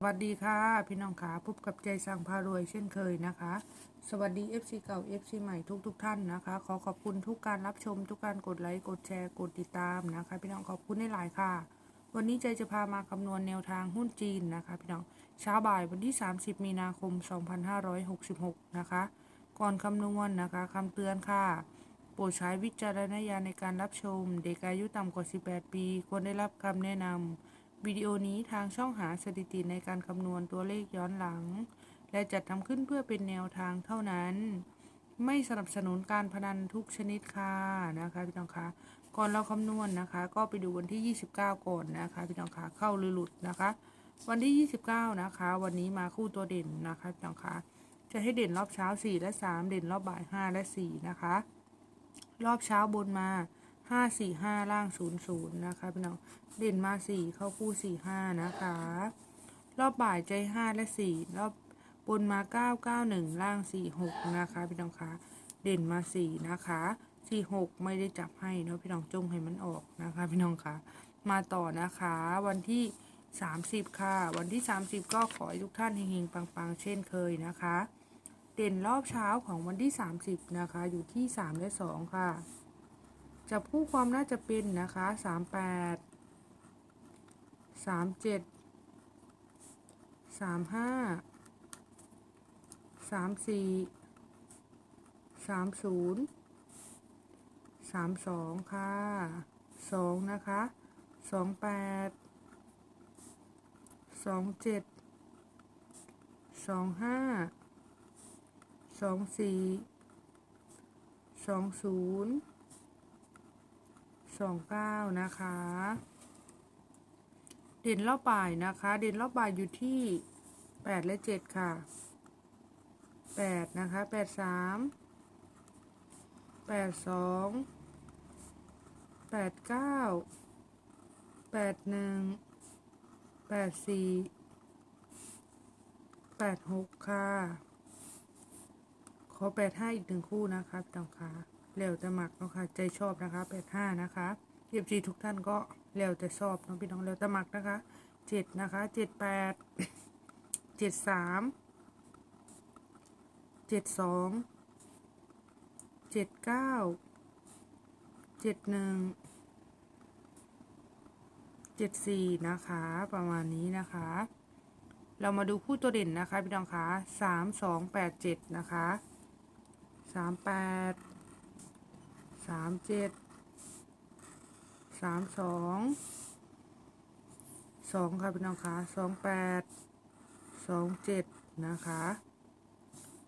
สวัสดีค่ะ พี่น้องขาพบกับใจสั่งพารวยเช่นเคยนะคะ สวัสดี FC เก่า FC ใหม่ทุกทุกๆท่านนะคะ ขอขอบคุณทุกการรับชม ทุกการกดไลค์กดแชร์กดติดตามนะคะ พี่น้องขอบคุณในหลายค่ะ วันนี้ใจจะพามาคำนวณแนวทางหุ้นจีนนะคะ พี่น้องเช้าบ่ายวันที่ 30 มีนาคม 2566 นะคะ ก่อนคำนวณนะคะคำเตือนค่ะโปรดใช้วิจารณญาณในการรับชม เด็กอายุต่ำกว่า 18 ปีควรได้รับคำแนะนำ วิดีโอนี้ทางช่องหาสถิติในการคำนวณตัวเลขย้อนหลัง และจัดทำขึ้นเพื่อเป็นแนวทางเท่านั้น ไม่สนับสนุนการพนันทุกชนิดค่ะนะคะพี่น้องคะก่อนเราคำนวณนะคะ ก็ไปดูวันที่ 29 ก่อนนะคะพี่น้องคะเข้าหรือหลุดนะคะ วันที่ 29 นะคะ วันนี้มาคู่ตัวเด่นนะคะพี่น้องคะจะให้เด่นรอบเช้า 4 และ 3 เด่นรอบบ่าย 5 และ 4 นะคะ รอบเช้าบนมา ห้าสี่ห้าล่างศูนย์ศูนย์นะคะพี่น้องเด่นมาสี่เข้าคู่สี่ห้านะคะ รอบบ่ายใจห้าและสี่รอบบนมาเก้าเก้าหนึ่งล่างสี่หกนะคะพี่น้องคะเด่นมาสี่นะคะสี่หกไม่ได้จับให้เนาะพี่น้องจงให้มันออกนะคะพี่น้องคะมาต่อนะคะ วันที่สามสิบค่ะ วันที่สามสิบก็ขอให้ทุกท่านเฮงๆปังๆ เช่นเคยนะคะ เด่นรอบเช้าของวันที่30นะคะ อยู่ที่3และ2ค่ะ จับคู่ความน่าจะเป็นนะคะ38 37 35 34 30 32ค่ะ2นะคะ28 27 25สองสี่สองศูนย์ สองเก้านะคะ เด่นรอบบ่ายนะคะ เด่นรอบบ่ายอยู่ที่แปดและเจ็ดค่ะแปดนะคะแปดสามแปดสองแปดเก้าแปดหนึ่งแปดสี่แปดหกค่ะ ขอแปดห้าอีกหนึ่งคู่นะคะพี่น้องคะ แล้วจะหมักเนาะค่ะ ใจชอบนะคะแปดห้านะคะเอฟซีทุกท่านก็แล้วจะชอบเนาะพี่น้องแล้วจะหมักนะคะเจ็ดนะคะเจ็ดแปดเจ็ดสามเจ็ดสองเจ็ดเก้าเจ็ดหนึ่งเจ็ดสี่นะคะ ประมาณนี้นะคะ เรามาดูคู่ตัวเด่นนะคะ พี่น้องคะสามสองแปดเจ็ดนะคะสามแปด สามเจ็ดสามสองสองค่ะพี่น้องคะสองแปดสองเจ็ดนะคะ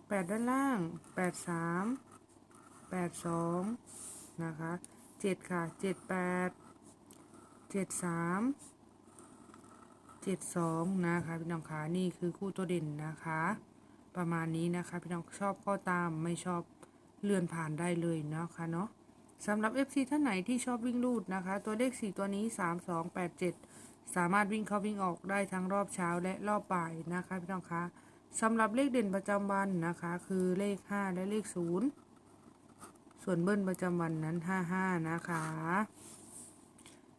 แปดด้านล่างแปดสามแปดสองนะคะเจ็ดค่ะเจ็ดแปดเจ็ดสามเจ็ดสองนะคะพี่น้องคะนี่คือคู่ตัวเด่นนะคะ ประมาณนี้นะคะพี่น้องชอบก็ตามไม่ชอบเลื่อนผ่านได้เลยนะคะเนาะ สำหรับ FC ท่านไหนที่ชอบวิ่งลูดนะคะ ตัวเลข 4 ตัวนี้ 3 2 8 7 สามารถวิ่งเข้าวิ่งออกได้ทั้งรอบเช้าและรอบบ่ายนะคะพี่น้องคะสำหรับเลขเด่นประจำวันนะคะ คือเลข 5 และเลข 0 ส่วนเบิ้ลประจำวันนั้น 55 นะคะ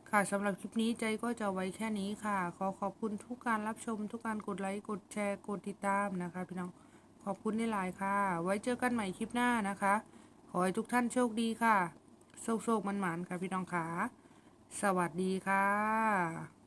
ค่ะสำหรับคลิปนี้ใจก็จะไว้แค่นี้ค่ะ ขอขอบคุณทุกการรับชม ทุกการกดไลค์กดแชร์กดติดตามนะคะพี่น้องขอบคุณในไลน์ค่ะ ไว้เจอกันใหม่คลิปหน้านะคะ ขอให้ทุกท่านโชคดีค่ะ โชคโชคมันหมานค่ะพี่น้องขาสวัสดีค่ะ